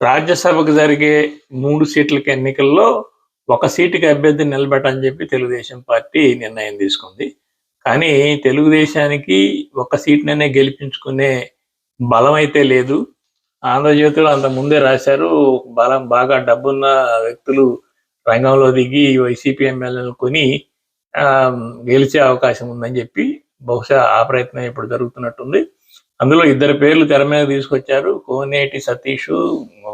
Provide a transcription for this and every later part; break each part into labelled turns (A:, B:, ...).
A: రాజ్యసభకు జరిగే మూడు సీట్లకి ఎన్నికల్లో ఒక సీటుకి అభ్యర్థిని నిలబెట్టని చెప్పి తెలుగుదేశం పార్టీ నిర్ణయం తీసుకుంది. కానీ తెలుగుదేశానికి ఒక సీట్ననే గెలిపించుకునే బలం అయితే లేదు. ఆంధ్రజ్యోతిలో అంత ముందే రాశారు బలం బాగా డబ్బున్న వ్యక్తులు రంగంలో దిగి వైసీపీ ఎమ్మెల్యేలు కొని గెలిచే అవకాశం ఉందని చెప్పి బహుశా ఆ ప్రయత్నం ఇప్పుడు జరుగుతున్నట్టుంది. అందులో ఇద్దరు పేర్లు తెర మీద తీసుకొచ్చారు. కోనేటి సతీష్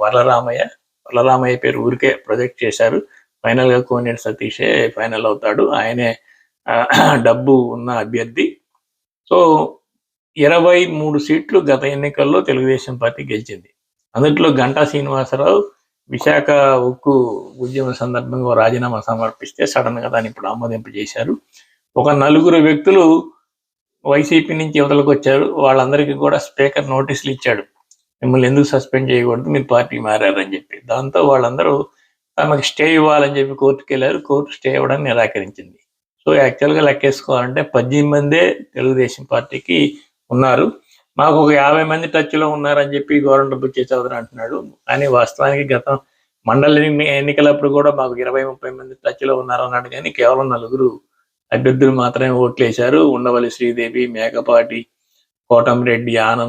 A: వరలరామయ్య. వరలరామయ్య పేరు ఊరికే ప్రొజెక్ట్ చేశారు. ఫైనల్గా కోనేటి సతీషే ఫైనల్ అవుతాడు. ఆయనే డబ్బు ఉన్న అభ్యర్థి. సో ఇరవై మూడు సీట్లు గత ఎన్నికల్లో తెలుగుదేశం పార్టీ గెలిచింది. అందులో గంటా శ్రీనివాసరావు విశాఖ ఉక్కు ఉద్యమ సందర్భంగా రాజీనామా సమర్పిస్తే సడన్గా దాన్ని ఇప్పుడు ఆమోదింపు చేశారు. ఒక నలుగురు వ్యక్తులు వైసీపీ నుంచి యువతలకు వచ్చారు. వాళ్ళందరికీ కూడా స్పీకర్ నోటీసులు ఇచ్చాడు. మిమ్మల్ని ఎందుకు సస్పెండ్ చేయకూడదు? మీరు పార్టీ మారారని చెప్పి. దాంతో వాళ్ళందరూ ఆమెకు స్టే ఇవ్వాలని చెప్పి కోర్టుకి వెళ్ళారు. కోర్టు స్టే ఇవ్వడానికి నిరాకరించింది. సో యాక్చువల్గా లెక్కేసుకోవాలంటే పద్దెనిమిది మందే తెలుగుదేశం పార్టీకి ఉన్నారు. మాకు ఒక యాభై మంది టచ్లో ఉన్నారని చెప్పి గవర్నర్ బుచ్చే చౌదరి అంటున్నాడు. కానీ వాస్తవానికి గతం మండలి ఎన్నికలప్పుడు కూడా మాకు ఇరవై ముప్పై మంది టచ్లో ఉన్నారు అన్నాడు. కానీ కేవలం నలుగురు అభ్యర్థులు మాత్రమే ఓట్లు వేశారు ఉండవల్లి శ్రీదేవి మేకపాటి కోటంరెడ్డి ఆన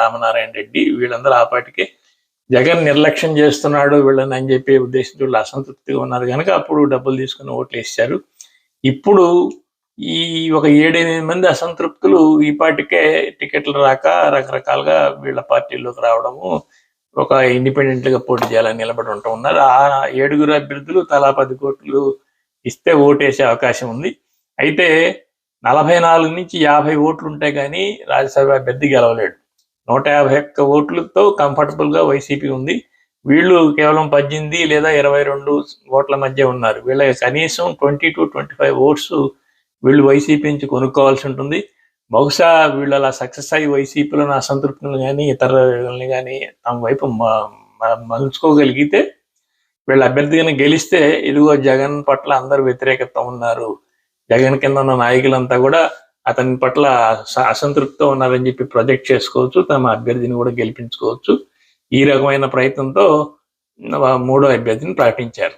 A: రామనారాయణ రెడ్డి వీళ్ళందరూ ఆ పాటికే జగన్ నిర్లక్ష్యం చేస్తున్నాడు వీళ్ళని అని చెప్పి ఉద్దేశంతో వీళ్ళు అసంతృప్తిగా ఉన్నారు. కనుక అప్పుడు డబ్బులు తీసుకుని ఓట్లు వేసారు ఇప్పుడు ఈ ఒక ఏడెనిమిది మంది అసంతృప్తులు ఈ పాటికే టికెట్లు రాక రకరకాలుగా వీళ్ళ పార్టీల్లోకి రావడము ఒక ఇండిపెండెంట్గా పోటీ చేయాలని నిలబడి ఉంటూ ఉన్నారు. ఆ ఏడుగురు అభ్యర్థులు తలా పది కోట్లు ఇస్తే ఓటేసే అవకాశం ఉంది. అయితే నలభై నాలుగు నుంచి యాభై ఓట్లు ఉంటే కానీ రాజ్యసభ అభ్యర్థి గెలవలేడు. నూట యాభై ఒక్క ఓట్లతో కంఫర్టబుల్గా వైసీపీ ఉంది. వీళ్ళు కేవలం పద్దెనిమిది లేదా ఇరవై రెండు ఓట్ల మధ్య ఉన్నారు. వీళ్ళ కనీసం twenty two twenty five votes వీళ్ళు వైసీపీ నుంచి కొనుక్కోవాల్సి ఉంటుంది. బహుశా వీళ్ళు అలా సక్సెస్ అయ్యి వైసీపీలోని అసంతృప్తులు కానీ ఇతరులని కానీ తమ వైపు మలుచుకోగలిగితే వీళ్ళ అభ్యర్థిగా గెలిస్తే ఇదిగో జగన్ పట్ల అందరూ వ్యతిరేకత ఉన్నారు. జగన్ కింద ఉన్న నాయకులంతా కూడా అతని పట్ల అసంతృప్తితో ఉన్నారని చెప్పి ప్రొజెక్ట్ చేసుకోవచ్చు తమ అభ్యర్థిని కూడా గెలిపించుకోవచ్చు. ఈ రకమైన ప్రయత్నంతో మూడో అభ్యర్థిని ప్రకటించారు.